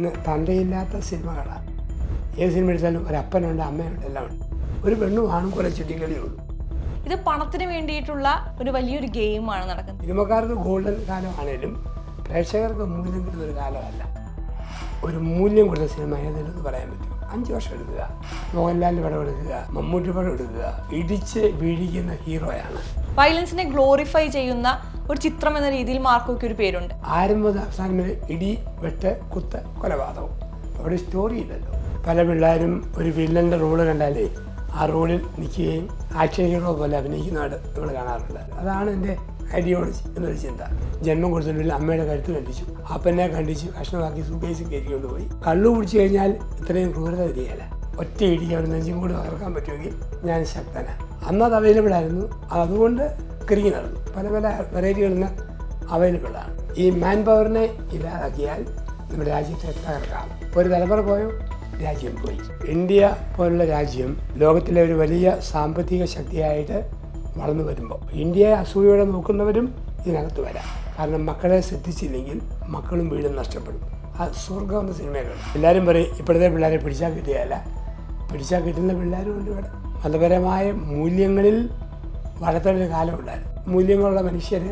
ഇന്ന് തന്തയില്ലാത്ത സിനിമകളാണ് ഏത് സിനിമ എടുത്താലും ഒരു അപ്പനുണ്ട് അമ്മയുണ്ട് എല്ലാം ഉണ്ട് ഒരു പെണ്ണും ആണും കുറെ ചുറ്റിക്കളിയുള്ളൂ ഇത് പണത്തിന് വേണ്ടിയിട്ടുള്ള ഒരു വലിയൊരു ഗെയിമാണ് നടക്കുന്നത്. സിനിമക്കാർക്ക് ഗോൾഡൻ കാലമാണേലും പ്രേക്ഷകർക്ക് മൂല്യം കിട്ടുന്ന ഒരു കാലമല്ല. ഒരു മൂല്യം കൊടുത്ത സിനിമ ഏതെങ്കിലും എന്ന് പറയാൻ പറ്റും. അഞ്ച് വർഷം എടുക്കുക. മോഹൻലാൽ പടം എടുക്കുക. മമ്മൂട്ടി പടം എടുക്കുക. ഇടിച്ച് വീഴിക്കുന്ന ഹീറോയാണ് വയലൻസിനെ ഗ്ലോറിഫൈ ചെയ്യുന്ന ഒരു ചിത്രം എന്ന രീതിയിൽ മാർക്കോയ്ക്ക് ഒരു പേരുണ്ട്. ആരും അവസാനം ഇടി വെട്ട് കുത്ത് കൊലപാതകം. അവിടെ സ്റ്റോറി ഇല്ലല്ലോ. പല പിള്ളേരും ഒരു വില്ലന്റെ റോൾ കണ്ടാലേ ആ റോളിൽ നിൽക്കുകയും ആക്ഷൻ ഹീറോ പോലെ അഭിനയിക്കുന്നതായിട്ട് നമ്മൾ കാണാറുണ്ട്. അതാണ് എന്റെ ഐഡിയോളജി എന്നൊരു ചിന്ത. ജന്മം കൊടുത്തിട്ടില്ല അമ്മയുടെ കഴുത്ത് കണ്ടിച്ചു. അപ്പനെ കണ്ടിച്ചു കഷ്ണമാക്കി സുബേസ് കയറ്റിക്കൊണ്ട് പോയി. കള്ളു കുടിച്ചു കഴിഞ്ഞാൽ ഇത്രയും ക്രൂരത വരികയില്ല ഒറ്റ ഇടിക്ക് അവിടെ നെഞ്ചും കൂടി തകർക്കാൻ പറ്റുമെങ്കിൽ ഞാൻ ശക്തനാണ് അന്ന് അത് അവൈലബിൾ ആയിരുന്നു. അതുകൊണ്ട് കിറുങ്ങി പല പല വെറൈറ്റികളിൽ അവൈലബിളാണ്. ഈ മാൻ പവറിനെ ഇല്ലാതാക്കിയാൽ നമ്മുടെ രാജ്യത്തെ തകർക്കാം ഒരു തലമുറ പോയോ? രാജ്യം പോയി. ഇന്ത്യ പോലുള്ള രാജ്യം ലോകത്തിലെ ഒരു വലിയ സാമ്പത്തിക ശക്തിയായിട്ട് വളർന്നു വരുമ്പോൾ ഇന്ത്യയെ അസൂയയോടെ നോക്കുന്നവരും ഇതിനകത്ത് വരാം. കാരണം മക്കളെ ശ്രദ്ധിച്ചില്ലെങ്കിൽ മക്കളും വീടും നഷ്ടപ്പെടും. ആ സ്വർഗം എന്ന സിനിമകൾ എല്ലാവരും പറയും ഇപ്പോഴത്തെ പിള്ളേരെ പിടിച്ചാൽ കിട്ടുകയല്ല പിടിച്ചാൽ കിട്ടുന്ന പിള്ളേരും ഉണ്ട് ഇവിടെ. മതപരമായ മൂല്യങ്ങളിൽ വളർത്തേണ്ട കാലമുണ്ടായിരുന്നു മൂല്യങ്ങളുള്ള മനുഷ്യർ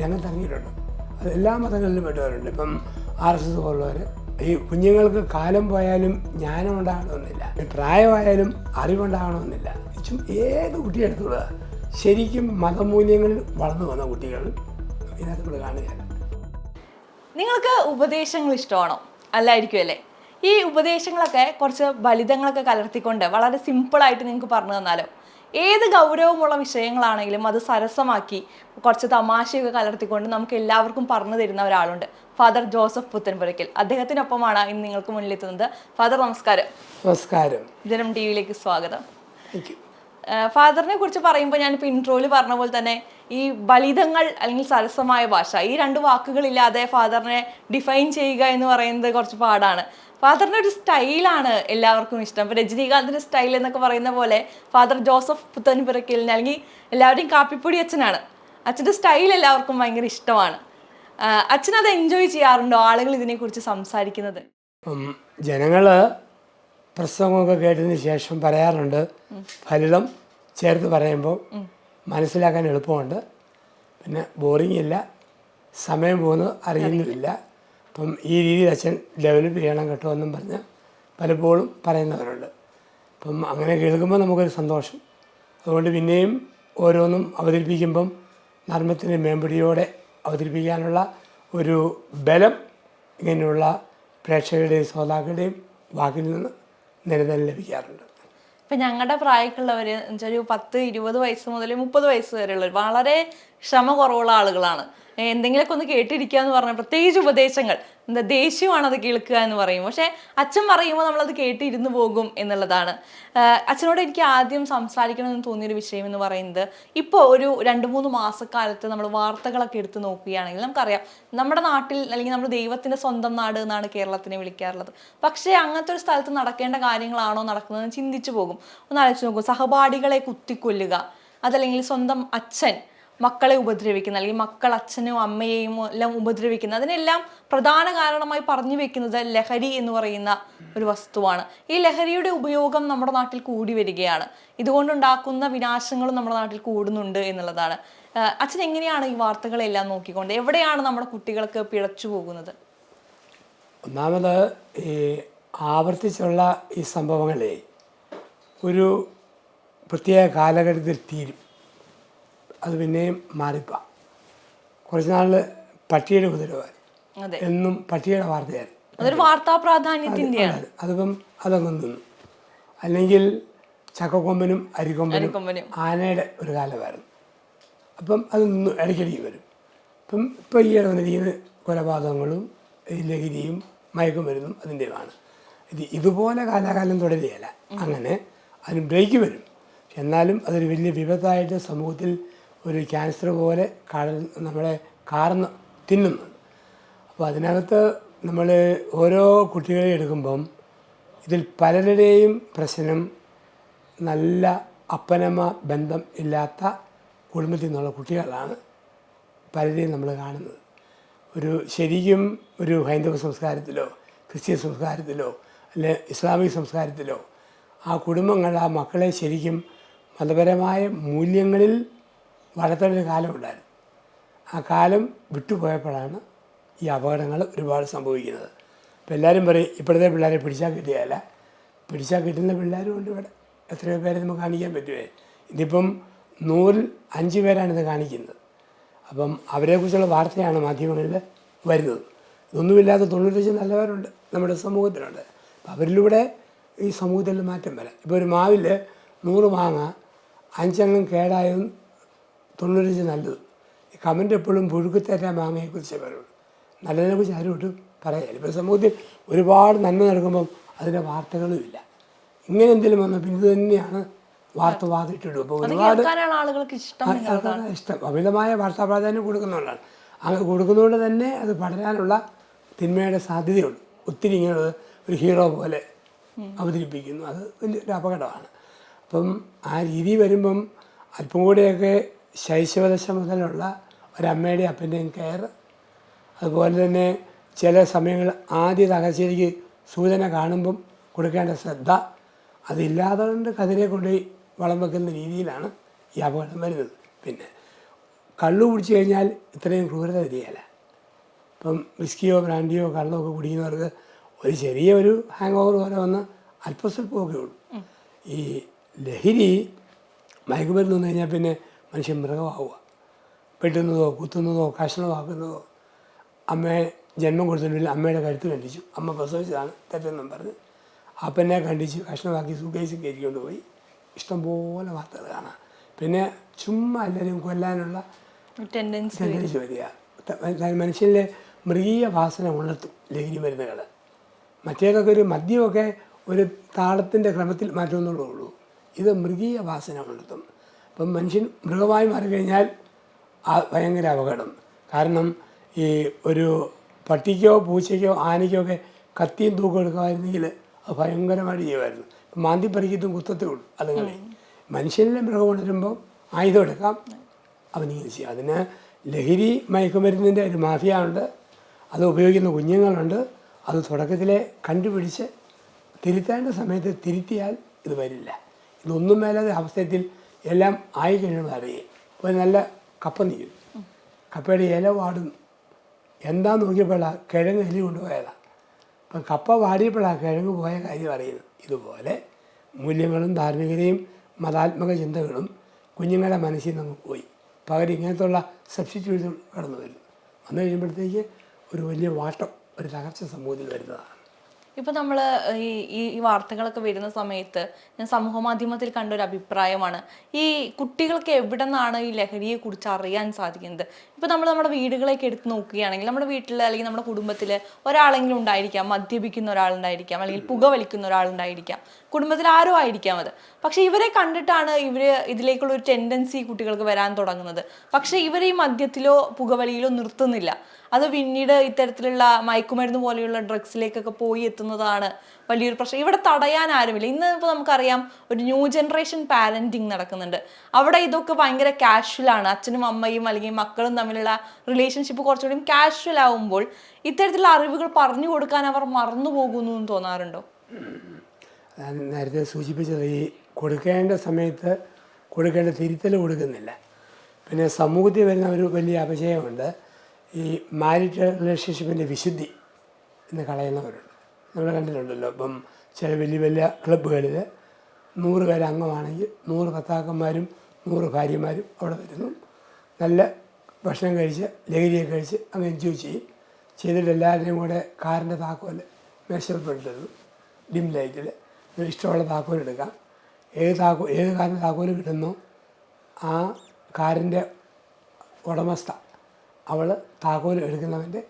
രംഗത്തിറങ്ങിയിട്ടുണ്ട് അത് എല്ലാ മതങ്ങളിലും പെട്ടവരുണ്ട്. ഇപ്പം ആർ എസ് എസ് പോലുള്ളവർ ഈ കുഞ്ഞുങ്ങൾക്ക് കാലം പോയാലും ജ്ഞാനം ഉണ്ടാകണമെന്നില്ല. പ്രായമായാലും അറിവുണ്ടാകണമെന്നില്ല. ഏത് കുട്ടിയെടുത്തുള്ള ശരിക്കും മതമൂല്യങ്ങളിൽ വളർന്നു വന്ന കുട്ടികൾ ഇതിനകത്ത് നമ്മൾ കാണുകയാണ്. നിങ്ങൾക്ക് ഉപദേശങ്ങൾ ഇഷ്ടമാണോ? അല്ലായിരിക്കും അല്ലേ? ഈ ഉപദേശങ്ങളൊക്കെ കുറച്ച് ബലിതങ്ങളൊക്കെ കലർത്തിക്കൊണ്ട് വളരെ സിമ്പിളായിട്ട് നിങ്ങൾക്ക് പറഞ്ഞു തന്നാലോ? ഏത് ഗൗരവമുള്ള വിഷയങ്ങളാണെങ്കിലും അത് സരസമാക്കി കുറച്ച് തമാശയൊക്കെ കലർത്തിക്കൊണ്ട് നമുക്ക് എല്ലാവർക്കും പറഞ്ഞു തരുന്ന ഒരാളുണ്ട്. Father Joseph Puthenpurackal. അദ്ദേഹത്തിനൊപ്പമാണ് ഇന്ന് നിങ്ങൾക്ക് മുന്നിലെത്തുന്നത്. ഫാദർ നമസ്കാരം. നമസ്കാരം. ജനം ടി വിയിലേക്ക് സ്വാഗതം ഫാദറിനെ കുറിച്ച് പറയുമ്പോൾ ഞാനിപ്പോൾ ഇൻട്രോയിൽ പറഞ്ഞ പോലെ തന്നെ ഈ ബലിതങ്ങൾ അല്ലെങ്കിൽ സരസമായ ഭാഷ ഈ രണ്ട് വാക്കുകളില്ലാതെ ഫാദറിനെ ഡിഫൈൻ ചെയ്യുക എന്ന് പറയുന്നത് കുറച്ച് പാടാണ്. ഫാദറിന്റെ ഒരു സ്റ്റൈലാണ് എല്ലാവർക്കും ഇഷ്ടം. ഇപ്പോൾ രജനീകാന്തിന്റെ സ്റ്റൈൽ എന്നൊക്കെ പറയുന്ന പോലെ ഫാദർ ജോസഫ് പുത്തൻപിറക്കലിന് അല്ലെങ്കിൽ എല്ലാവരുടെയും കാപ്പിപ്പൊടി അച്ഛനാണ്. അച്ഛന്റെ സ്റ്റൈൽ എല്ലാവർക്കും ഭയങ്കര ഇഷ്ടമാണ്. അച്ഛൻ അത് എൻജോയ് ചെയ്യാറുണ്ടോ? ആളുകൾ ഇതിനെക്കുറിച്ച് സംസാരിക്കുന്നത്? ജനങ്ങൾ പ്രസംഗമൊക്കെ കേട്ടതിന് ശേഷം പറയാറുണ്ട്. ഫലിതം ചേർത്ത് പറയുമ്പോൾ മനസ്സിലാക്കാൻ എളുപ്പമുണ്ട്. പിന്നെ ബോറിംഗ് ഇല്ല. സമയം പോകുന്നത് അറിയുന്നുമില്ല അപ്പം ഈ രീതിയിൽ അച്ഛൻ ഡെവലപ്പ് ചെയ്യണം കേട്ടോ എന്നും പറഞ്ഞ് പലപ്പോഴും പറയുന്നവരുണ്ട്. അപ്പം അങ്ങനെ കേൾക്കുമ്പോൾ നമുക്കൊരു സന്തോഷം. അതുകൊണ്ട് പിന്നെയും ഓരോന്നും അവതരിപ്പിക്കുമ്പം നർമ്മത്തിന്റെ മേമ്പടിയോടെ അവതരിപ്പിക്കാനുള്ള ഒരു ബലം ഇങ്ങനെയുള്ള പ്രേക്ഷകരുടെയും ശ്രോതാക്കളുടെയും വാക്കിൽ നിന്ന് നിരന്തരം ലഭിക്കാറുണ്ട്. ഇപ്പം ഞങ്ങളുടെ പ്രായക്കുള്ളവർ ഒരു പത്ത് ഇരുപത് വയസ്സ് മുതൽ മുപ്പത് വയസ്സ് വരെയുള്ളവർ വളരെ ക്ഷമ കുറവുള്ള ആളുകളാണ്. എന്തെങ്കിലുമൊക്കെ ഒന്ന് കേട്ടിരിക്കുക എന്ന് പറഞ്ഞാൽ പ്രത്യേകിച്ച് ഉപദേശങ്ങൾ. എന്താ ദേഷ്യമാണ് അത് കേൾക്കുക എന്ന് പറയും പക്ഷേ അച്ഛൻ പറയുമ്പോൾ നമ്മളത് കേട്ടിരുന്ന് പോകും എന്നുള്ളതാണ്. അച്ഛനോട് എനിക്ക് ആദ്യം സംസാരിക്കണമെന്ന് തോന്നിയൊരു വിഷയം എന്ന് പറയുന്നത് ഇപ്പോൾ ഒരു രണ്ട് മൂന്ന് മാസക്കാലത്ത് നമ്മൾ വാർത്തകളൊക്കെ എടുത്ത് നോക്കുകയാണെങ്കിൽ നമുക്കറിയാം നമ്മുടെ നാട്ടിൽ അല്ലെങ്കിൽ നമ്മുടെ ദൈവത്തിന്റെ സ്വന്തം നാട് എന്നാണ് കേരളത്തിനെ വിളിക്കാറുള്ളത്. പക്ഷേ അങ്ങനത്തെ ഒരു സ്ഥലത്ത് നടക്കേണ്ട കാര്യങ്ങളാണോ നടക്കുന്നതെന്ന് ചിന്തിച്ചു പോകും. ഒന്ന് ആലോചിച്ച് നോക്കും സഹപാഠികളെ കുത്തിക്കൊല്ലുക അതല്ലെങ്കിൽ സ്വന്തം അച്ഛൻ മക്കളെ ഉപദ്രവിക്കുന്ന അല്ലെങ്കിൽ മക്കൾ അച്ഛനും അമ്മയെയും എല്ലാം ഉപദ്രവിക്കുന്ന അതിനെല്ലാം പ്രധാന കാരണമായി പറഞ്ഞു വെക്കുന്നത് ലഹരി എന്ന് പറയുന്ന ഒരു വസ്തുവാണ്. ഈ ലഹരിയുടെ ഉപയോഗം നമ്മുടെ നാട്ടിൽ കൂടി വരികയാണ്. ഇതുകൊണ്ടുണ്ടാക്കുന്ന വിനാശങ്ങളും നമ്മുടെ നാട്ടിൽ കൂടുന്നുണ്ട് എന്നുള്ളതാണ്. അച്ഛൻ എങ്ങനെയാണ് ഈ വാർത്തകളെല്ലാം നോക്കിക്കൊണ്ട് എവിടെയാണ് നമ്മുടെ കുട്ടികൾക്ക് പിഴച്ചു പോകുന്നത്? ഒന്നാമത് ഈ ആവർത്തിച്ചുള്ള ഈ സംഭവങ്ങളെ ഒരു പ്രത്യേക കാലഘട്ടത്തിൽ തീരും. അത് പിന്നെയും മാറിപ്പ കുറച്ച് നാൾ പട്ടിയുടെ അതെ. എന്നും പട്ടിയുടെ വാർത്തയായിരുന്നു. അതൊരു വാർത്താ പ്രാധാന്യത്തിന്റെയാണ്. അത് അതിപ്പം അതങ്ങ് നിന്നു. അല്ലെങ്കിൽ ചക്കക്കൊമ്പനും അരിക്കൊമ്പനും കൊമ്പനും ആനയുടെ ഒരു കാലമായിരുന്നു. അപ്പം അത് നിന്നു ഇടയ്ക്കിടയ്ക്ക് വരും. ഇപ്പം ഇപ്പോൾ ഈയിടെ വന്നിരിക്കുന്ന കൊലപാതകങ്ങളും ലഹരിയും മയക്കുമരുന്നും അതിന്റെതാണ്. ഇത് ഇതുപോലെ കാലാകാലം തുടരുകയല്ല. അങ്ങനെ അതിന് ബ്രേക്ക് വരും. എന്നാലും അതൊരു വലിയ വിപത്തായിട്ട് സമൂഹത്തിൽ ഒരു ക്യാൻസർ പോലെ കടൽ നമ്മളെ കാർന്ന് തിന്നുന്നു. അപ്പോൾ അതിനകത്ത് നമ്മൾ ഓരോ കുട്ടികളെ എടുക്കുമ്പം ഇതിൽ പലരുടെയും പ്രശ്നം നല്ല അപ്പനമ്മ ബന്ധം ഇല്ലാത്ത കുടുംബത്തിൽ നിന്നുള്ള കുട്ടികളാണ് പലരെയും നമ്മൾ കാണുന്നത്. ഒരു ശരിക്കും ഒരു ഹൈന്ദവ സംസ്കാരത്തിലോ ക്രിസ്ത്യൻ സംസ്കാരത്തിലോ അല്ലെ ഇസ്ലാമിക സംസ്കാരത്തിലോ ആ കുടുംബങ്ങൾ ആ മക്കളെ ശരിക്കും മതപരമായ മൂല്യങ്ങളിൽ ഒരു കാലമുണ്ടായിരുന്നു ആ കാലം വിട്ടുപോയപ്പോഴാണ് ഈ അപകടങ്ങൾ ഒരുപാട് സംഭവിക്കുന്നത്. അപ്പോൾ എല്ലാവരും പറയും ഇപ്പോഴത്തെ പിള്ളേരെ പിടിച്ചാൽ കിട്ടിയല്ല പിടിച്ചാൽ കിട്ടുന്ന പിള്ളേരും ഉണ്ട് ഇവിടെ. എത്രയോ പേരെ നമുക്ക് കാണിക്കാൻ പറ്റുമേ. ഇതിപ്പം നൂറിൽ അഞ്ച് പേരാണ് ഇത് കാണിക്കുന്നത്. അപ്പം അവരെക്കുറിച്ചുള്ള വാർത്തയാണ് മാധ്യമങ്ങളിൽ വരുന്നത്. ഇതൊന്നുമില്ലാത്ത തൊണ്ണൂറ്റഞ്ച് നല്ലവരുണ്ട് നമ്മുടെ സമൂഹത്തിലുണ്ട്. അപ്പം അവരിലൂടെ ഈ സമൂഹത്തിൽ മാറ്റം വരാം. ഇപ്പോൾ ഒരു മാവിൽ നൂറ് മാങ്ങ അഞ്ചംഗം കേടായും തൊണ്ണൂറ്റഞ്ച് നല്ലത്. കമന്റ് എപ്പോഴും പുഴുക്കുത്തേറ്റ മാമയെക്കുറിച്ച് പറയുള്ളൂ. നല്ലതിനെക്കുറിച്ച് കുറിച്ച് ആരോട്ടും പറയാനില്ല ഇപ്പോൾ സമൂഹത്തിൽ ഒരുപാട് നന്മ നൽകുമ്പം അതിന്റെ വാർത്തകളും ഇല്ല ഇങ്ങനെ എന്തെങ്കിലും വന്നാൽ പിന്നെ ഇത് തന്നെയാണ് വാർത്ത വാദിട്ടിടും അപ്പോൾ ഒരുപാട് ആൾക്കാരാണ് ഇഷ്ടം അമിതമായ വാർത്താ പ്രാധാന്യം കൊടുക്കുന്നതുകൊണ്ടാണ്. അങ്ങനെ കൊടുക്കുന്നതുകൊണ്ട് തന്നെ അത് പടരാനുള്ള തിന്മയുടെ സാധ്യതയുണ്ട്. ഒത്തിരി ഇങ്ങനെ ഒരു ഹീറോ പോലെ അവതരിപ്പിക്കുന്നു. അത് വലിയൊരു അപകടമാണ്. അപ്പം ആ രീതി വരുമ്പം അല്പം കൂടിയൊക്കെ ശൈശവദശ മുതലുള്ള ഒരമ്മയുടെയും അപ്പന്റെയും കെയർ. അതുപോലെ തന്നെ ചില സമയങ്ങളിൽ ആദ്യ തകർച്ചയിലേക്ക് സൂചന കാണുമ്പം കൊടുക്കേണ്ട ശ്രദ്ധ. അതില്ലാതെ കൊണ്ട് കതിരെ കൊണ്ട് വളം വെക്കുന്ന രീതിയിലാണ് ഈ അപകടം വരുന്നത്. പിന്നെ കള്ളു കുടിച്ചു കഴിഞ്ഞാൽ ഇത്രയും ക്രൂരത വരികയില്ല. ഇപ്പം വിസ്കിയോ ബ്രാൻഡിയോ കള്ളോ ഒക്കെ കുടിക്കുന്നവർക്ക് ഒരു ചെറിയ ഒരു ഹാങ് ഓവർ പോലെ വന്ന് അല്പസ്വല്പമൊക്കെ ഉള്ളൂ. ഈ ലഹരി മയക്കുമരുന്ന് വന്നു കഴിഞ്ഞാൽ പിന്നെ മനുഷ്യൻ മൃഗമാവുക. വെട്ടുന്നതോ കുത്തുന്നതോ കഷ്ണമാക്കുന്നതോ അമ്മയെ ജന്മം കൊടുത്തിട്ടില്ല അമ്മയുടെ കഴുത്ത് കണ്ടിച്ചു. അമ്മ പ്രസവിച്ചതാണ് തെറ്റെന്നും പറഞ്ഞ് അപ്പനെ കണ്ടിച്ച് കഷ്ണമാക്കി സൂക്കേസിൽ കയറ്റിക്കൊണ്ട് പോയി. ഇഷ്ടംപോലെ വാർത്തകൾ കാണാം. പിന്നെ ചുമ്മാ എല്ലാവരും കൊല്ലാനുള്ള ടെൻഡൻസി വരിക. മനുഷ്യനിലെ മൃഗീയ വാസന ഉണർത്തും ലഹരി മരുന്നുകൾ മറ്റേതൊക്കെ ഒരു മദ്യമൊക്കെ ഒരു താളത്തിന്റെ ക്രമത്തിൽ മാറ്റുമെന്നുള്ളൂ ഇത് മൃഗീയ വാസന ഉണർത്തും. അപ്പം മനുഷ്യൻ മൃഗമായി മാറിക്കഴിഞ്ഞാൽ ആ ഭയങ്കര അപകടം. കാരണം ഈ ഒരു പട്ടിക്കോ പൂച്ചയ്ക്കോ ആനയ്ക്കോ ഒക്കെ കത്തിയും തൂക്കം എടുക്കുമായിരുന്നെങ്കിൽ അത് ഭയങ്കരമായിട്ട് ചെയ്യുമായിരുന്നു. മാന്തി പറിക്കത്തും കുത്തത്തേ ഉള്ളൂ അല്ലെങ്കിൽ മനുഷ്യനിലെ മൃഗം ഉണരുമ്പോൾ ആയുധം എടുക്കാം അവനിങ്ങനെ ചെയ്യാം. അതിന് ലഹരി മയക്കുമരുന്നിന്റെ ഒരു മാഫിയ ഉണ്ട് അത് ഉപയോഗിക്കുന്ന കുഞ്ഞുങ്ങളുണ്ട് അത് തുടക്കത്തിലെ കണ്ടുപിടിച്ച് തിരുത്തേണ്ട സമയത്ത് തിരുത്തിയാൽ ഇത് വരില്ല. ഇതൊന്നും മേലാതെ അവസ്ഥയിൽ എല്ലാം ആയി അറിയേ ഒരു നല്ല കപ്പ നിൽക്കും. കപ്പയുടെ ഇല വാടുന്നു എന്താ നോക്കിയപ്പോഴാണ് കിഴങ്ങ് എലി കൊണ്ടുപോയതാണ് അപ്പം കപ്പ വാടിയപ്പോഴാണ് കിഴങ്ങ് പോയ കാര്യം അറിയുന്നത്. ഇതുപോലെ മൂല്യങ്ങളും ധാർമ്മികതയും മതാത്മക ചിന്തകളും കുഞ്ഞുങ്ങളുടെ മനസ്സിൽ നിന്ന് പോയി. പകരം ഇങ്ങനത്തുള്ള സബ്സ്റ്റിറ്റ്യൂഷൻ കടന്നു വരുന്നു. വന്നു കഴിയുമ്പോഴത്തേക്ക് ഒരു വലിയ വാട്ടം ഒരു തകർച്ച സമൂഹത്തിൽ വരുന്നതാണ്. ഇപ്പൊ നമ്മൾ ഈ ഈ ഈ വാർത്തകളൊക്കെ വരുന്ന സമയത്ത് ഞാൻ സമൂഹ മാധ്യമത്തിൽ കണ്ട ഒരു അഭിപ്രായമാണ്. ഈ കുട്ടികൾക്ക് എവിടെ നിന്നാണ് ഈ ലഹരിയെ കുറിച്ച് അറിയാൻ സാധിക്കുന്നത്? ഇപ്പൊ നമ്മൾ നമ്മുടെ വീടുകളൊക്കെ എടുത്ത് നോക്കുകയാണെങ്കിൽ നമ്മുടെ വീട്ടിൽ അല്ലെങ്കിൽ നമ്മുടെ കുടുംബത്തിൽ ഒരാളെങ്കിലും ഉണ്ടായിരിക്കാം. മദ്യപിക്കുന്ന ഒരാളുണ്ടായിരിക്കാം. അല്ലെങ്കിൽ പുക വലിക്കുന്ന ഒരാളുണ്ടായിരിക്കാം. കുടുംബത്തിൽ ആരോ ആയിരിക്കാം അത്. പക്ഷെ ഇവരെ കണ്ടിട്ടാണ് ഇവർ ഇതിലേക്കുള്ള ഒരു ടെൻഡൻസി കുട്ടികൾക്ക് വരാൻ തുടങ്ങുന്നത്. പക്ഷെ ഇവർ ഈ മദ്യത്തിലോ പുകവലിയിലോ നിർത്തുന്നില്ല. അത് പിന്നീട് ഇത്തരത്തിലുള്ള മയക്കുമരുന്ന് പോലെയുള്ള ഡ്രഗ്സിലേക്കൊക്കെ പോയി എത്തുന്നതാണ് വലിയൊരു പ്രശ്നം. ഇവിടെ തടയാൻ ആരുമില്ല. ഇന്ന് ഇപ്പോൾ നമുക്കറിയാം ഒരു ന്യൂ ജനറേഷൻ പാരന്റിങ് നടക്കുന്നുണ്ട്. അവിടെ ഇതൊക്കെ ഭയങ്കര കാഷ്വൽ ആണ്. അച്ഛനും അമ്മയും അല്ലെങ്കിൽ മക്കളും തമ്മിലുള്ള റിലേഷൻഷിപ്പ് കുറച്ചുകൂടി കാഷ്വൽ ആവുമ്പോൾ ഇത്തരത്തിലുള്ള അറിവുകൾ പറഞ്ഞു കൊടുക്കാൻ അവർ മറന്നു പോകുന്നു എന്ന് തോന്നാറുണ്ടോ? ഞാൻ നേരത്തെ സൂചിപ്പിച്ചത് ഈ കൊടുക്കേണ്ട സമയത്ത് കൊടുക്കേണ്ട തിരുത്തൽ കൊടുക്കുന്നില്ല. പിന്നെ സമൂഹത്തിൽ വരുന്ന ഒരു വലിയ അപജയമുണ്ട്. ഈ മാരിറ്റൽ റിലേഷൻഷിപ്പിന്റെ വിശുദ്ധി എന്ന് കളയുന്നവരുണ്ട്. നമ്മൾ കണ്ടിട്ടുണ്ടല്ലോ ഇപ്പം ചില വലിയ വലിയ ക്ലബ്ബുകളിൽ നൂറ് പേര് അംഗമാണെങ്കിൽ നൂറ് ഭർത്താക്കന്മാരും നൂറ് ഭാര്യമാരും അവിടെ വരുന്നു. നല്ല ഭക്ഷണം കഴിച്ച് ലഹരിയൊക്കെ കഴിച്ച് അങ്ങ് എൻജോയ് ചെയ്യും. ചെയ്തിട്ട് എല്ലാവരുടെയും കൂടെ കാറിന്റെ താക്കോൽ മേശപ്പെടുത്തുന്നു ഡിം ലൈറ്റിൽ ഇഷ്ടമുള്ള താക്കോൽ എടുക്കാം ഏത് താക്കോ ഏത് കാറിന് താക്കോൽ കിട്ടുന്നോ ആ കാറിന്റെ ഉടമസ്ഥ അവൾ താക്കോൽ എടുക്കുന്നവന്റെ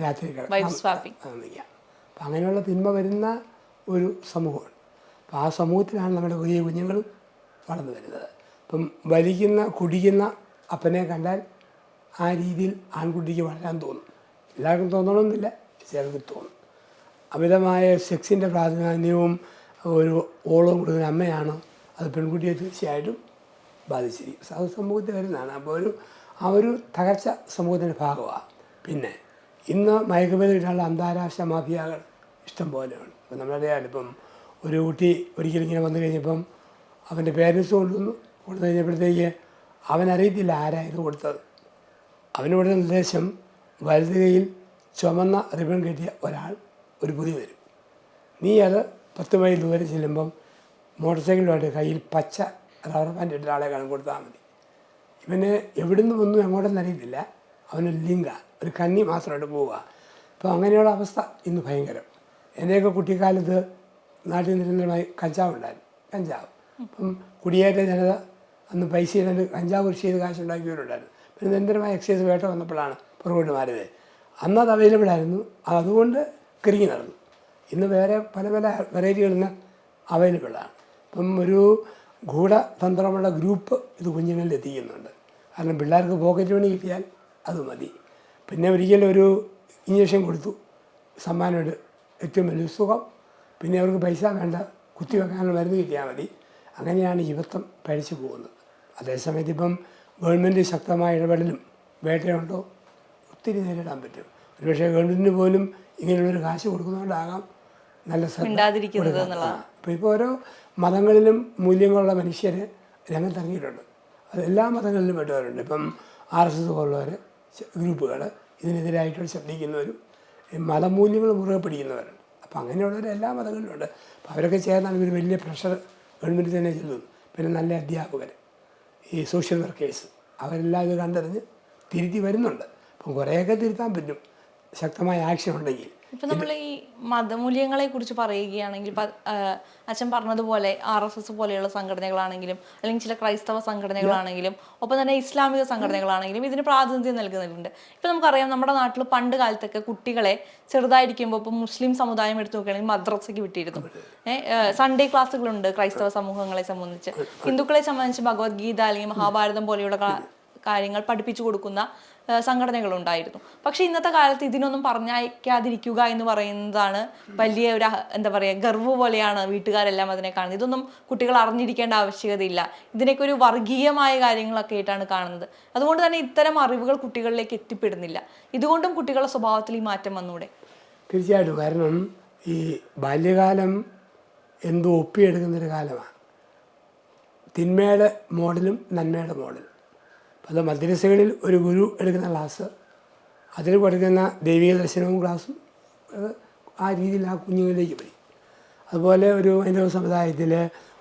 രാത്രി അപ്പം അങ്ങനെയുള്ള തിന്മ വരുന്ന ഒരു സമൂഹമാണ്. അപ്പം ആ സമൂഹത്തിലാണ് നമ്മുടെ പുതിയ കുഞ്ഞുങ്ങൾ വളർന്നു വരുന്നത്. അപ്പം വലിക്കുന്ന കുടിക്കുന്ന അപ്പനെ കണ്ടാൽ ആ രീതിയിൽ ആൺകുട്ടിക്ക് വളരാൻ തോന്നും. എല്ലാവർക്കും തോന്നണമെന്നില്ല ചിലർക്ക് തോന്നും. അമിതമായ സെക്സിന്റെ പ്രാധാന്യവും ഒരു ഓളവും കൊടുക്കുന്ന അമ്മയാണ്? അത് പെൺകുട്ടിയെ തീർച്ചയായിട്ടും ബാധിച്ചിരിക്കും. അത് സമൂഹത്തിൽ വരുന്നതാണ്. അപ്പോൾ ഒരു ആ ഒരു തകർച്ച സമൂഹത്തിന്റെ ഭാഗമാണ്. പിന്നെ ഇന്ന് മയക്കുമരുന്ന് കിട്ടാനുള്ള അന്താരാഷ്ട്ര മാഫിയകൾ ഇഷ്ടം പോലെയുണ്ട്. ഇപ്പം നമ്മളറിയാം ഇപ്പം ഒരു കുട്ടി ഒരിക്കലും ഇങ്ങനെ വന്നു കഴിഞ്ഞപ്പം അവന്റെ പേരൻസ് കൊണ്ടുവന്നു. കൊടുത്തു കഴിഞ്ഞപ്പോഴത്തേക്ക് അവനറിയത്തില്ല ആരാ ഇത് കൊടുത്തത്. അവനോട് നിർദ്ദേശം വലുതുകയിൽ കൈയിൽ ചുമന്ന റിബൺ കെട്ടിയ ഒരാൾ ഒരു പുതി വരും നീ അത് പത്ത് മൈൽ ദൂരെ ചെല്ലുമ്പം മോട്ടോർ സൈക്കിളുമായിട്ട് കയ്യിൽ പച്ച റബ്ബർ ബാൻഡ് ഇട്ട ആളെ കാണും കൊടുത്താൽ മതി. ഇവന് എവിടുന്ന് വന്നു എങ്ങോട്ടെന്ന് അറിയത്തില്ല. അവന് ലിങ്ക ഒരു കന്നി മാത്രമായിട്ട് പോവുക. അപ്പോൾ അങ്ങനെയുള്ള അവസ്ഥ ഇന്ന് ഭയങ്കരം. എന്റെയൊക്കെ കുട്ടിക്കാലത്ത് നാട്ടിൽ നിരന്തരമായി കഞ്ചാവ് ഉണ്ടായിരുന്നു. കഞ്ചാവ്. അപ്പം കുടിയേറ്റ ജനത അന്ന് പൈസ ഇല്ലാണ്ട് കഞ്ചാവ് കൃഷി ചെയ്ത് കാശുണ്ടാക്കിയവരുണ്ടായിരുന്നു. പിന്നെ നിരന്തരമായ എക്സൈസ് വേട്ട വന്നപ്പോഴാണ് പുറകോട്ട് മാറിയത്. അന്ന് അത് അവൈലബിൾ ആയിരുന്നു. അതുകൊണ്ട് കിറങ്ങി നടന്നു. ഇന്ന് വേറെ പല പല വെറൈറ്റികളിൽ നിന്ന് അവൈലബിളാണ്. ഇപ്പം ഒരു ഗൂഢതന്ത്രമുള്ള ഗ്രൂപ്പ് ഇത് കുഞ്ഞുങ്ങളിൽ എത്തിക്കുന്നുണ്ട്. കാരണം പിള്ളേർക്ക് പോക്കറ്റ് മണി കിട്ടിയാൽ അത് മതി. പിന്നെ ഒരിക്കലും ഒരു ഇഞ്ചക്ഷൻ കൊടുത്തു. സമ്മാനമായിട്ട് ഏറ്റവും വലിയ സുഖം. പിന്നെ അവർക്ക് പൈസ വേണ്ട കുത്തിവെക്കാനുള്ള മരുന്ന് കിട്ടിയാൽ മതി. അങ്ങനെയാണ് യുവത്വം പഴിച്ചു പോകുന്നത്. അതേസമയത്ത് ഇപ്പം ഗവൺമെന്റ് ശക്തമായ ഇടപെടലും വേട്ടയുണ്ടോ? ഒത്തിരി നേരിടാൻ പറ്റും. ഒരുപക്ഷെ ഗവൺമെന്റിന് പോലും ഇങ്ങനെയുള്ളൊരു കാശ് കൊടുക്കുന്നതുകൊണ്ടാകാം നല്ല മിണ്ടാതിരിക്കുന്നത്. എന്നുള്ളതാണ്. അപ്പോൾ ഇപ്പോൾ ഓരോ മതങ്ങളിലും മൂല്യങ്ങളുള്ള മനുഷ്യർ രംഗത്തിറങ്ങിയിട്ടുണ്ട് അത് എല്ലാ മതങ്ങളിലും പെട്ടവരുണ്ട്. ഇപ്പം ആർ എസ് എസ് പോലുള്ളവർ ഗ്രൂപ്പുകൾ ഇതിനെതിരായിട്ട് ശബ്ദിക്കുന്നവരും മതമൂല്യങ്ങൾ മുറുകെ പിടിക്കുന്നവരുണ്ട്. അപ്പോൾ അങ്ങനെയുള്ളവർ എല്ലാ മതങ്ങളിലും ഉണ്ട്. അപ്പോൾ അവരൊക്കെ ചേർന്നാണ് ഇവർ വലിയ പ്രഷർ ഗവൺമെന്റ് തന്നെ ചെല്ലുന്നു പിന്നെ നല്ല അധ്യാപകർ ഈ സോഷ്യൽ വർക്കേഴ്സ് അവരെല്ലാം ഇത് കണ്ടറിഞ്ഞ് തിരുത്തി വരുന്നുണ്ട്. അപ്പം കുറേയൊക്കെ തിരുത്താൻ പറ്റും. ശക്തമായ ആക്ഷൻ ഉണ്ടെങ്കിൽ ഇപ്പൊ നമ്മൾ ഈ മതമൂല്യങ്ങളെ കുറിച്ച് പറയുകയാണെങ്കിൽ അച്ഛൻ പറഞ്ഞതുപോലെ ആർ എസ് എസ് പോലെയുള്ള സംഘടനകളാണെങ്കിലും അല്ലെങ്കിൽ ചില ക്രൈസ്തവ സംഘടനകളാണെങ്കിലും ഒപ്പം തന്നെ ഇസ്ലാമിക സംഘടനകളാണെങ്കിലും ഇതിന് പ്രാതിനിധ്യം നൽകുന്നുണ്ട്. ഇപ്പൊ നമുക്കറിയാം നമ്മുടെ നാട്ടിൽ പണ്ട് കാലത്തൊക്കെ കുട്ടികളെ ചെറുതായിരിക്കുമ്പോൾ ഇപ്പൊ മുസ്ലിം സമുദായം എടുത്തു നോക്കുകയാണെങ്കിൽ മദ്രസയ്ക്ക് വിട്ടിരുന്നു. സൺഡേ ക്ലാസ്സുകളുണ്ട് ക്രൈസ്തവ സമൂഹങ്ങളെ സംബന്ധിച്ച്. ഹിന്ദുക്കളെ സംബന്ധിച്ച് ഭഗവത്ഗീത അല്ലെങ്കിൽ മഹാഭാരതം പോലെയുള്ള കാര്യങ്ങൾ പഠിപ്പിച്ചു കൊടുക്കുന്ന സംഘടനകളുണ്ടായിരുന്നു. പക്ഷെ ഇന്നത്തെ കാലത്ത് ഇതിനൊന്നും പറഞ്ഞയക്കാതിരിക്കുക എന്ന് പറയുന്നതാണ് വലിയ ഒരു എന്താ പറയുക ഗർവ് പോലെയാണ് വീട്ടുകാരെല്ലാം അതിനെ കാണുന്നത്. ഇതൊന്നും കുട്ടികൾ അറിഞ്ഞിരിക്കേണ്ട ആവശ്യകതയില്ല. ഇതിനൊക്കെ ഒരു വർഗീയമായ കാര്യങ്ങളൊക്കെ ആയിട്ടാണ് കാണുന്നത്. അതുകൊണ്ട് തന്നെ ഇത്തരം അറിവുകൾ കുട്ടികളിലേക്ക് എത്തിപ്പെടുന്നില്ല. ഇതുകൊണ്ടും കുട്ടികളുടെ സ്വഭാവത്തിൽ ഈ മാറ്റം വന്നൂടെ? തീർച്ചയായിട്ടും. കാരണം ഈ ബാല്യകാലം എന്തോ ഒപ്പിയെടുക്കുന്നൊരു കാലമാണ്. തിന്മയുടെ മോഡലും നന്മയുടെ മോഡലും. അത് മദ്രസകളിൽ ഒരു ഗുരു എടുക്കുന്ന ക്ലാസ് അതിൽ പഠിക്കുന്ന ദൈവിക ദർശനവും ക്ലാസ്സും ആ രീതിയിൽ ആ കുഞ്ഞുങ്ങളിലേക്ക് വരും. അതുപോലെ ഒരു ഹൈന്ദവ സമുദായത്തിൽ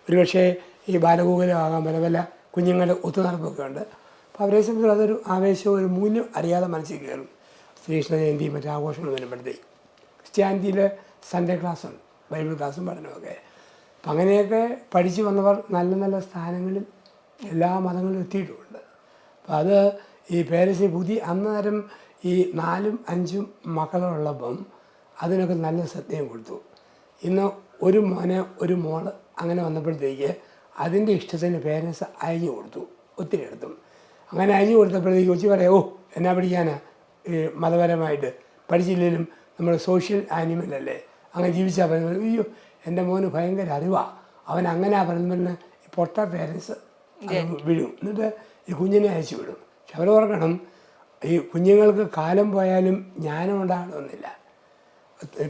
ഒരുപക്ഷെ ഈ ബാലഗോകുലമാകാൻ പല പല കുഞ്ഞുങ്ങളുടെ ഒത്തുനടപ്പൊക്കെ ഉണ്ട്. അപ്പോൾ അവരെ സംബന്ധിച്ച് അതൊരു ആവേശവും ഒരു മൂല്യം അറിയാതെ മനസ്സിൽ കയറും. ശ്രീകൃഷ്ണ ജയന്തി മറ്റു ആഘോഷങ്ങൾ വരുമ്പോഴത്തേക്ക് ക്രിസ്ത്യാനിറ്റിയിൽ സൺഡേ ക്ലാസ്സും ബൈബിൾ ക്ലാസ്സും പഠനമൊക്കെ അപ്പം അങ്ങനെയൊക്കെ പഠിച്ചു വന്നവർ നല്ല നല്ല സ്ഥാനങ്ങളിൽ എല്ലാ മതങ്ങളിലും എത്തിയിട്ടുമുണ്ട് അത് ഈ പേരൻസിന് പുതിയ അന്നേരം ഈ നാലും അഞ്ചും മക്കളുള്ളപ്പം അതിനൊക്കെ നല്ല ശ്രദ്ധയും കൊടുത്തു. ഇന്ന് ഒരു മോനെ ഒരു മോൾ അങ്ങനെ വന്നപ്പോഴത്തേക്ക് അതിന്റെ ഇഷ്ടത്തിന് പേരൻസ് അയഞ്ഞു കൊടുത്തു ഒത്തിരി എടുത്തും. അങ്ങനെ അയഞ്ഞു കൊടുത്തപ്പോഴത്തേക്ക് കൊച്ചു പറയാം ഓ എന്നാ പഠിക്കാനാ? ഈ മതപരമായിട്ട് പഠിച്ചില്ലെങ്കിലും നമ്മൾ സോഷ്യൽ ആനിമൽ അല്ലേ? അങ്ങനെ ജീവിച്ചാൽ പറയുന്നത് അയ്യോ എന്റെ മോന് ഭയങ്കര അറിവാണ് അവൻ അങ്ങനെ ആ ഈ പൊട്ട പേരൻസ് വിഴും. എന്നിട്ട് ഈ കുഞ്ഞിനെ അയച്ചു വിടും. പക്ഷെ അവർ ഓർക്കണം ഈ കുഞ്ഞുങ്ങൾക്ക് കാലം പോയാലും ജ്ഞാനം ഉണ്ടാകണമെന്നില്ല.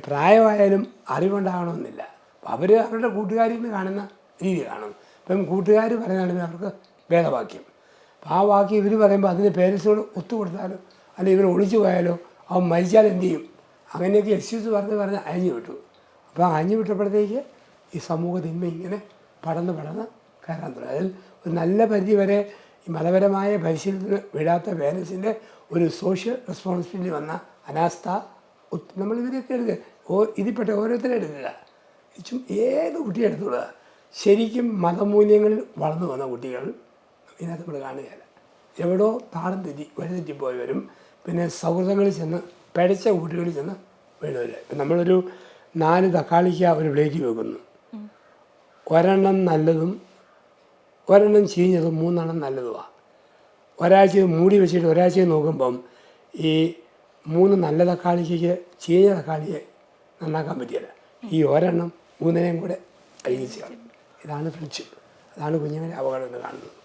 പ്രായമായാലും അറിവുണ്ടാകണമെന്നില്ല അവർ അവരുടെ കൂട്ടുകാരിൽ നിന്ന് കാണുന്ന രീതി കാണും. ഇപ്പം കൂട്ടുകാർ പറയുകയാണെങ്കിൽ അവർക്ക് വേദവാക്യം. അപ്പം ആ വാക്യം ഇവർ പറയുമ്പോൾ അതിന് പേരൻസിനോട് ഒത്തുകൊടുത്താലോ അല്ലെങ്കിൽ ഇവർ ഒളിച്ചു പോയാലോ അവൻ മരിച്ചാൽ എന്ത് ചെയ്യും? അങ്ങനെയൊക്കെ എക്സ്ക്യൂസ് പറഞ്ഞ് പറഞ്ഞ് അഴിഞ്ഞു വിട്ടു. അപ്പോൾ അഴിഞ്ഞു വിട്ടപ്പോഴത്തേക്ക് ഈ സമൂഹത്തിന്മ തിന്മ ഇങ്ങനെ പടന്ന് പടന്ന് കയറാൻ തുടങ്ങി. അതിൽ ഒരു നല്ല പരിധി വരെ മതപരമായ പരിശീലനത്തിന് വിടാത്ത പേരൻസിന്റെ ഒരു സോഷ്യൽ റെസ്പോൺസിബിലിറ്റി വന്ന അനാസ്ഥ നമ്മൾ ഇവരൊക്കെ എടുക്കുക ഓ ഇതിൽപ്പെട്ട ഓരോരുത്തരും എടുക്കുക ഏത് കുട്ടിയെ എടുത്തുകൊള്ളുക ശരിക്കും മതമൂല്യങ്ങളിൽ വളർന്നു വന്ന കുട്ടികൾ ഇതിനകത്ത് നമ്മൾ കാണുകയില്ല. എവിടോ താളം തെറ്റി വഴിതെറ്റിപ്പോയവരും പിന്നെ സൗഹൃദങ്ങളിൽ ചെന്ന് പഠിച്ച കുട്ടികളിൽ ചെന്ന് വീണവർ നമ്മളൊരു നാല് തക്കാളിക്ക ഒരു പ്ലേറ്റ് വെക്കുന്നു. ഒരെണ്ണം നല്ലതും ഒരെണ്ണം ചീഞ്ഞതും മൂന്നെണ്ണം നല്ലതുമാണ് ഒരാഴ്ച മൂടി വെച്ചിട്ട് ഒരാഴ്ച നോക്കുമ്പം ഈ മൂന്ന് നല്ല തക്കാളിക്ക് ചീഞ്ഞ തക്കാളിയെ നന്നാക്കാൻ പറ്റിയല്ല. ഈ ഒരെണ്ണം മൂന്നിനെയും കൂടെ അഴിയിച്ച് കളയും. ഇതാണ് ഫ്രിഡ്ജ് അതാണ് കുഞ്ഞുങ്ങളെ അപകടം എന്ന് കാണുന്നത്.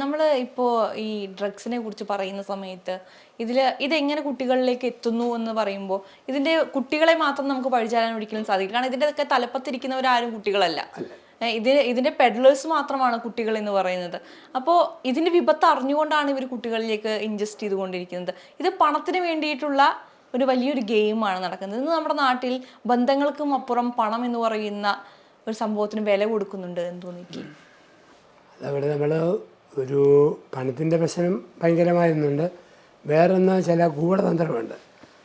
നമ്മൾ ഇപ്പോൾ ഈ ഡ്രഗ്സിനെ കുറിച്ച് പറയുന്ന സമയത്ത് ഇതിൽ ഇതെങ്ങനെ കുട്ടികളിലേക്ക് എത്തുന്നു എന്ന് പറയുമ്പോൾ ഇതിന്റെ കുട്ടികളെ മാത്രം നമുക്ക് പഴിചാരാൻ ഒരിക്കലും സാധിക്കില്ല. കാരണം ഇതിന്റെ ഒക്കെ തലപ്പത്തിരിക്കുന്നവരാരും കുട്ടികളല്ല. ഏഹ് ഇത് ഇതിന്റെ പെഡ്ലേഴ്സ് മാത്രമാണ് കുട്ടികൾ എന്ന് പറയുന്നത്. അപ്പോൾ ഇതിന്റെ വിപത്ത് അറിഞ്ഞുകൊണ്ടാണ് ഇവർ കുട്ടികളിലേക്ക് ഇൻജസ്റ്റ് ചെയ്തുകൊണ്ടിരിക്കുന്നത്. ഇത് പണത്തിന് വേണ്ടിയിട്ടുള്ള ഒരു വലിയൊരു ഗെയിമാണ് നടക്കുന്നത്. ഇന്ന് നമ്മുടെ നാട്ടിൽ ബന്ധങ്ങൾക്കും അപ്പുറം പണം എന്ന് പറയുന്ന ഒരു സംഭവത്തിന് വില കൊടുക്കുന്നുണ്ട് എന്ന് തോന്നിക്ക് അതവിടെ നമ്മൾ ഒരു പണത്തിന്റെ പ്രശ്നം ഭയങ്കരമായിരുന്നുണ്ട്. വേറൊന്ന് ചില ഗൂഢതന്ത്രമുണ്ട്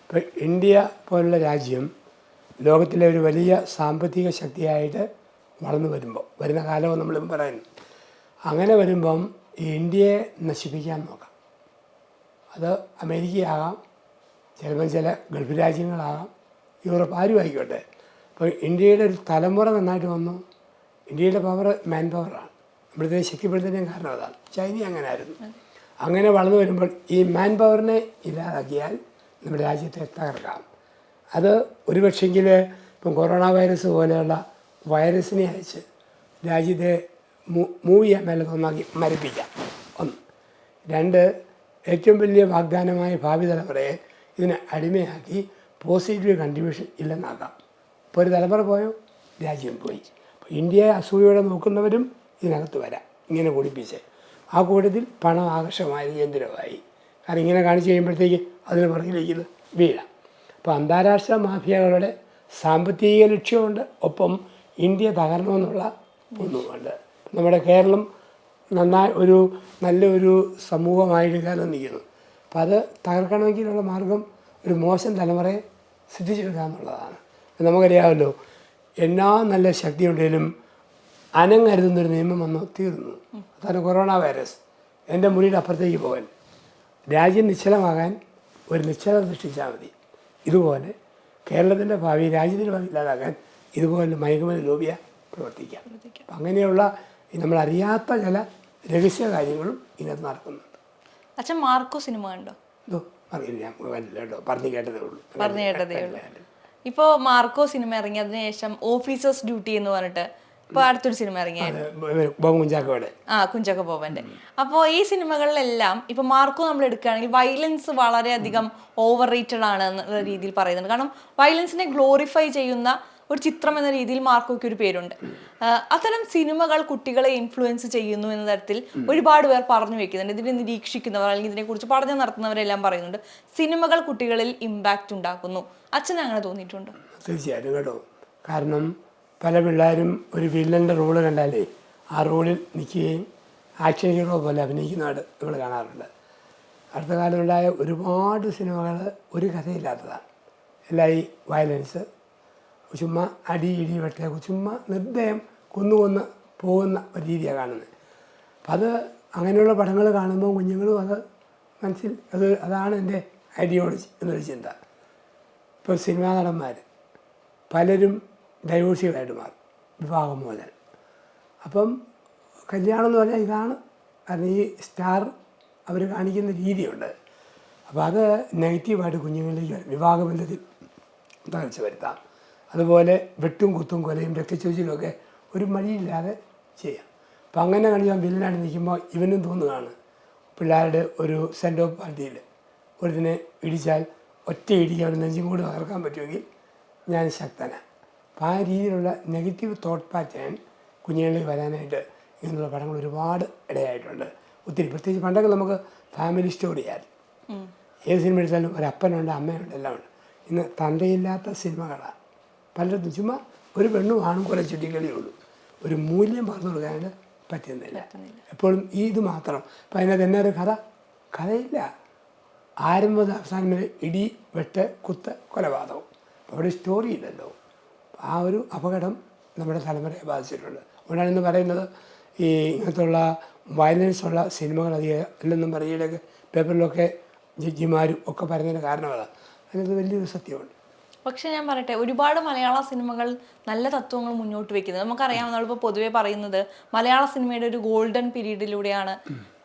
ഇപ്പം ഇന്ത്യ പോലുള്ള രാജ്യം ലോകത്തിലെ ഒരു വലിയ സാമ്പത്തിക ശക്തിയായിട്ട് വളർന്നു വരുമ്പോൾ വരുന്ന കാലവും നമ്മൾ പറയുന്നു. അങ്ങനെ വരുമ്പം ഈ ഇന്ത്യയെ നശിപ്പിക്കാൻ നോക്കാം. അത് അമേരിക്കയാകാം ചിലപ്പോൾ ചില ഗൾഫ് രാജ്യങ്ങളാകാം യൂറോപ്പ് ആരും ആയിക്കോട്ടെ. അപ്പോൾ ഇന്ത്യയുടെ ഒരു തലമുറ നന്നായിട്ട് വന്നു. ഇന്ത്യയുടെ പവർ മാൻ പവറാണ് ഇവിടുത്തെ ശക്തിപ്പെടുത്തുന്നതിന് കാരണം അതാണ്. ചൈന അങ്ങനെ ആയിരുന്നു അങ്ങനെ വളർന്നു വരുമ്പോൾ ഈ മാൻ പവറിനെ ഇല്ലാതാക്കിയാൽ നമ്മുടെ രാജ്യത്തെ തകർക്കാം. അത് ഒരു പക്ഷെങ്കിൽ ഇപ്പം കൊറോണ വൈറസ് പോലെയുള്ള വൈറസിനെ അയച്ച് രാജ്യത്തെ മൂവ് ചെയ്യാൻ മേലെ നന്നാക്കി മരിപ്പിക്കാം ഒന്ന്. രണ്ട് ഏറ്റവും വലിയ വാഗ്ദാനമായ ഭാവി തലമുറയെ ഇതിനെ അടിമയാക്കി പോസിറ്റീവ് കൺട്രിബ്യൂഷൻ ഇല്ലെന്നാക്കാം ഇപ്പോൾ ഒരു തലമുറ പോയോ? രാജ്യം പോയി. അപ്പോൾ ഇന്ത്യയെ അസൂയോടെ നോക്കുന്നവരും ഇതിനകത്ത് വരാം. ഇങ്ങനെ കുടിപ്പിച്ച്. ആ കൂട്ടത്തിൽ പണം ആകർഷകമായ കേന്ദ്രമായി. കാരണം ഇങ്ങനെ കാണിച്ചു കഴിയുമ്പോഴത്തേക്ക് അതിന് പുറകിലേക്ക് വീഴാം. അപ്പോൾ അന്താരാഷ്ട്ര മാഫിയകളുടെ സാമ്പത്തിക ലക്ഷ്യമുണ്ട്. ഒപ്പം ഇന്ത്യ തകരണമെന്നുള്ള ഒന്നുമുണ്ട് നമ്മുടെ കേരളം നന്നായി ഒരു നല്ലൊരു സമൂഹമായിട്ട് കേരളം നിൽക്കുന്നു. അപ്പം അത് തകർക്കണമെങ്കിലുള്ള മാർഗം ഒരു മോശം തലമുറയെ സൃഷ്ടിച്ചെടുക്കുക എന്നുള്ളതാണ്. നമുക്കറിയാമല്ലോ എല്ലാ നല്ല ശക്തിയുണ്ടെങ്കിലും അനങ്ങരുതുന്നൊരു നിയമം വന്നു തീർന്നു. അതാണ് കൊറോണ വൈറസ്. എന്റെ മുറിയുടെ അപ്പുറത്തേക്ക് പോകാൻ. രാജ്യം നിശ്ചലമാകാൻ ഒരു നിശ്ചലത സൃഷ്ടിച്ചാൽ മതി. ഇതുപോലെ കേരളത്തിന്റെ ഭാവി രാജ്യത്തിന്റെ ഭാവി ഇല്ലാതാക്കാൻ ഇതുപോലെ മയക്കുമരുന്ന് ലോബിയ പ്രവർത്തിക്കാം. അങ്ങനെയുള്ള നമ്മൾ നമ്മളറിയാത്ത ചില രഹസ്യ കാര്യങ്ങളും ഇതിനകത്ത് നടക്കുന്നുണ്ട്. അച്ഛൻ മാർക്കോ സിനിമ കണ്ടോ? ഞാൻ കേട്ടോ പറഞ്ഞു കേട്ടതേ ഉള്ളൂ. പറഞ്ഞു കേട്ടതേ ഉള്ളൂ. ഇപ്പോൾ മാർക്കോ സിനിമ ഇറങ്ങി അതിന് ശേഷം ഓഫീസേഴ്സ് ഡ്യൂട്ടി എന്ന് പറഞ്ഞിട്ട് ഇപ്പൊ അടുത്തൊരു സിനിമ ഇറങ്ങിയായിരുന്നു കുഞ്ചാക്കോടെ ആ കുഞ്ചാക്ക ബോബന്റെ. അപ്പോൾ ഈ സിനിമകളിലെല്ലാം ഇപ്പൊ മാർക്കോ നമ്മൾ എടുക്കുകയാണെങ്കിൽ വയലൻസ് വളരെയധികം ഓവർ റേറ്റഡ് ആണ് എന്നുള്ള രീതിയിൽ പറയുന്നുണ്ട്. കാരണം വയലൻസിനെ ഗ്ലോറിഫൈ ചെയ്യുന്ന ഒരു ചിത്രം എന്ന രീതിയിൽ മാർക്കോയ്ക്ക് ഒരു പേരുണ്ട്. അത്തരം സിനിമകൾ കുട്ടികളെ ഇൻഫ്ലുവൻസ് ചെയ്യുന്നു എന്ന തരത്തിൽ ഒരുപാട് പേർ പറഞ്ഞു വെക്കുന്നുണ്ട്. ഇതിനെ നിരീക്ഷിക്കുന്നവർ അല്ലെങ്കിൽ ഇതിനെക്കുറിച്ച് പഠനം നടത്തുന്നവരെല്ലാം പറയുന്നുണ്ട്. സിനിമകൾ കുട്ടികളിൽ ഇമ്പാക്റ്റ് ഉണ്ടാക്കുന്നു. അച്ഛൻ അങ്ങനെ തോന്നിയിട്ടുണ്ടോ? തീർച്ചയായിട്ടും കേട്ടോ. കാരണം പല പിള്ളേരും ഒരു വില്ലന്റെ റോൾ കണ്ടാലേ ആ റോളിൽ നിൽക്കുകയും ആക്ഷൻ ഹീറോ പോലെ അഭിനയിക്കുന്നതായിട്ട് നമ്മൾ കാണാറുണ്ട്. അടുത്ത കാലത്തുണ്ടായ ഒരുപാട് സിനിമകൾ ഒരു കഥയില്ലാത്തതാണ്. എല്ലാ ഈ വയലൻസ് ചുമ്മാ അടി ഇടി വെട്ട ചുമ്മാ നിർദ്ദയം കൊന്നു കൊന്ന് പോകുന്ന ഒരു രീതിയാണ് കാണുന്നത് അപ്പം അത് അങ്ങനെയുള്ള പടങ്ങൾ കാണുമ്പോൾ കുഞ്ഞുങ്ങളും അത് മനസ്സിൽ അത് അതാണ് എന്റെ ഐഡിയോളജി എന്നൊരു ചിന്ത. ഇപ്പോൾ സിനിമാ നടന്മാർ പലരും ഡൈവോഴ്സികളായിട്ട് മാറും വിവാഹം മുതൽ. അപ്പം കല്യാണം എന്ന് പറഞ്ഞാൽ ഇതാണ് കാരണം ഈ സ്റ്റാർ അവർ കാണിക്കുന്ന രീതിയുണ്ട്. അപ്പോൾ അത് നെഗറ്റീവായിട്ട് കുഞ്ഞുങ്ങളിലേക്ക് വിവാഹബന്ധത്തിൽ തകർച്ച വരുത്താം? അതുപോലെ വെട്ടും കുത്തും കൊലയും രക്തച്ചൊരിച്ചിലുമൊക്കെ ഒരു മടിയില്ലാതെ ചെയ്യാം. അപ്പം അങ്ങനെ കാണിച്ചാൽ വില്ലനായിട്ട് നിൽക്കുമ്പോൾ ഇവനും തോന്നുകയാണ് പിള്ളേരുടെ ഒരു സെൻഡ് ഓഫ് പാർട്ടിയിൽ ഒരുതിനെ ഇടിച്ചാൽ ഒറ്റ ഇടിക്ക് അവർ നെഞ്ചും കൂടി തകർക്കാൻ പറ്റുമെങ്കിൽ ഞാൻ ശക്തനാണ് അപ്പം ആ രീതിയിലുള്ള നെഗറ്റീവ് തോട്ട് പാറ്റേൺ കുഞ്ഞുങ്ങളിൽ വരാനായിട്ട് ഇങ്ങനെയുള്ള പടങ്ങൾ ഒരുപാട് ഇടയായിട്ടുണ്ട്. ഒത്തിരി പ്രത്യേകിച്ച് പണ്ടൊക്കെ നമുക്ക് ഫാമിലി സ്റ്റോറി സ്റ്റോറിയായിരുന്നു ഏത് സിനിമ എടുത്താലും ഒരു അപ്പനുണ്ട് അമ്മയുണ്ട് എല്ലാം ഉണ്ട് ഇന്ന് തന്തയില്ലാത്ത സിനിമകളാണ് പലയിടത്തും ചുമ്മാ ഒരു പെണ്ണും ആണും കുറെ ചുറ്റിക്കളിയേ ഉള്ളൂ. ഒരു മൂല്യം പറഞ്ഞു കൊടുക്കാനായിട്ട് പറ്റുന്നില്ല. എപ്പോഴും ഈ ഇത് മാത്രം. അപ്പം അതിനകത്ത് എന്നാ ഒരു കഥ? കഥയില്ല. ആരംഭ അവസാനം വരെ ഇടി വെട്ട് കുത്ത് കൊലപാതകം. അവിടെ സ്റ്റോറി ഇല്ലല്ലോ. ആ ഒരു അപകടം നമ്മുടെ തലമുറയെ ബാധിച്ചിട്ടുണ്ട്. അതുകൊണ്ടാണ് ഇന്ന് പറയുന്നത് ഈ ഇങ്ങനത്തുള്ള വയലൻസ് ഉള്ള സിനിമകൾ അധികം അല്ലെന്നും പറയുകയൊക്കെ പേപ്പറിലൊക്കെ ജഡ്ജിമാരും ഒക്കെ പറയുന്നതിന് കാരണം അതാണ് അതിനകത്ത് വലിയൊരു സത്യമുണ്ട്. പക്ഷെ ഞാൻ പറയട്ടെ ഒരുപാട് മലയാള സിനിമകൾ നല്ല തത്വങ്ങൾ മുന്നോട്ട് വെക്കുന്നത് നമുക്കറിയാം നമ്മളിപ്പോൾ പൊതുവെ പറയുന്നത് മലയാള സിനിമയുടെ ഒരു ഗോൾഡൻ പീരീഡിലൂടെയാണ്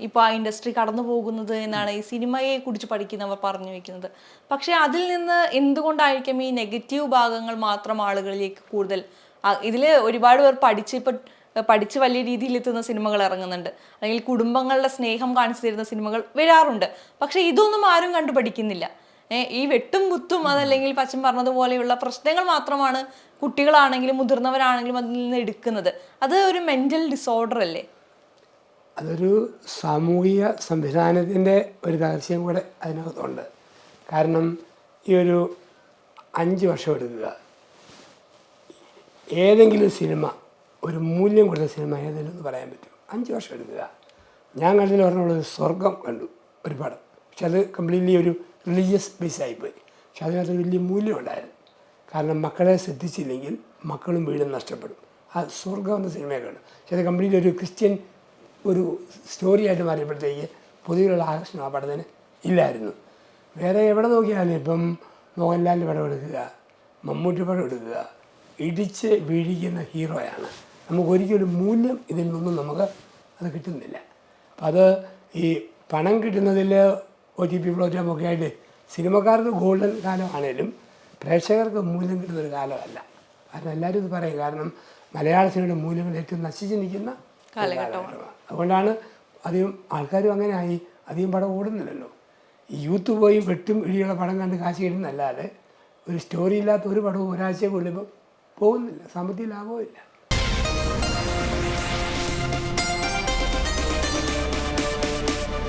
ഇപ്പോൾ ആ ഇൻഡസ്ട്രി കടന്നു പോകുന്നത് എന്നാണ് ഈ സിനിമയെ കുറിച്ച് പഠിക്കുന്നവർ പറഞ്ഞു വെക്കുന്നത്. പക്ഷെ അതിൽ നിന്ന് എന്തുകൊണ്ടായിരിക്കും ഈ നെഗറ്റീവ് ഭാഗങ്ങൾ മാത്രം ആളുകളിലേക്ക് കൂടുതൽ ഇതിൽ ഒരുപാട് പേർ പഠിച്ച് ഇപ്പം പഠിച്ച് വലിയ രീതിയിൽ എത്തുന്ന സിനിമകൾ ഇറങ്ങുന്നുണ്ട്. അല്ലെങ്കിൽ കുടുംബങ്ങളുടെ സ്നേഹം കാണിച്ചു തരുന്ന സിനിമകൾ വരാറുണ്ട്. പക്ഷെ ഇതൊന്നും ആരും കണ്ടു പഠിക്കുന്നില്ല ഏഹ് ഈ വെട്ടും കുത്തും അതല്ലെങ്കിൽ പച്ചൻ പറഞ്ഞതുപോലെയുള്ള പ്രശ്നങ്ങൾ മാത്രമാണ് കുട്ടികളാണെങ്കിലും മുതിർന്നവരാണെങ്കിലും അതിൽ നിന്ന് എടുക്കുന്നത്. അത് ഒരു മെന്റൽ ഡിസോർഡർ അല്ലേ? അതൊരു സാമൂഹിക സംവിധാനത്തിന്റെ ഒരു തകർച്ചയും കൂടെ അതിനകത്തുണ്ട്. കാരണം ഈ ഒരു അഞ്ച് വർഷം എടുക്കുക. ഏതെങ്കിലും സിനിമ ഒരു മൂല്യം കൊടുത്ത സിനിമ ഏതെങ്കിലും എന്ന് പറയാൻ പറ്റും. അഞ്ച് വർഷം എടുക്കുക. ഞാൻ കണ്ടതിൽ പറഞ്ഞുള്ളൊരു സ്വർഗം കണ്ടു ഒരു പടം. പക്ഷെ അത് കംപ്ലീറ്റ്ലി ഒരു റിലീജിയസ് ബേസ് ആയിപ്പോയി. പക്ഷെ അതിനകത്ത് വലിയ മൂല്യം ഉണ്ടായിരുന്നു. കാരണം മക്കളെ ശ്രദ്ധിച്ചില്ലെങ്കിൽ മക്കളും വീടും നഷ്ടപ്പെടും. ആ സ്വർഗം എന്ന സിനിമയൊക്കെയാണ് പക്ഷെ അത് കംപ്ലീറ്റ് ഒരു ക്രിസ്ത്യൻ ഒരു സ്റ്റോറി ആയിട്ട് മാറിയപ്പോഴത്തേക്ക് പൊതുവെയുള്ള ആകർഷണം ആ പടത്തിന് ഇല്ലായിരുന്നു. വേറെ എവിടെ നോക്കിയാലും ഇപ്പം മോഹൻലാലിന്റെ പടം എടുക്കുക മമ്മൂട്ടി പടം എടുക്കുക ഇടിച്ച് വീഴിക്കുന്ന ഹീറോയാണ്. നമുക്ക് ഒരിക്കലും മൂല്യം ഇതിൽ നിന്നും നമുക്ക് അത് കിട്ടുന്നില്ല. അപ്പം അത് ഈ പണം കിട്ടുന്നതിൽ ഒ ടി പി പ്രോഗ്രാം ഒക്കെ ആയിട്ട് സിനിമക്കാർക്ക് ഗോൾഡൻ കാലമാണേലും പ്രേക്ഷകർക്ക് മൂല്യം കിട്ടുന്നൊരു കാലമല്ല. കാരണം എല്ലാവരും ഇത് പറയും. കാരണം മലയാള സിനിമയുടെ മൂല്യങ്ങൾ ഏറ്റവും നശിച്ച് നിൽക്കുന്ന കാലഘട്ടമാണ്. അതുകൊണ്ടാണ് അധികം ആൾക്കാരും അങ്ങനെ ആയി അധികം പടം ഓടുന്നില്ലല്ലോ. ഈ യൂത്ത് പോയി വെട്ടും ഇടിയുള്ള പടം കണ്ട് കാശ് കിട്ടുന്നല്ലാതെ ഒരു സ്റ്റോറി ഇല്ലാത്ത ഒരു പടവും ഒരാഴ്ചക്കുള്ളിൽ കൊള്ളുമ്പോൾ പോകുന്നില്ല. സാമ്പത്തിക ലാഭവും ഇല്ല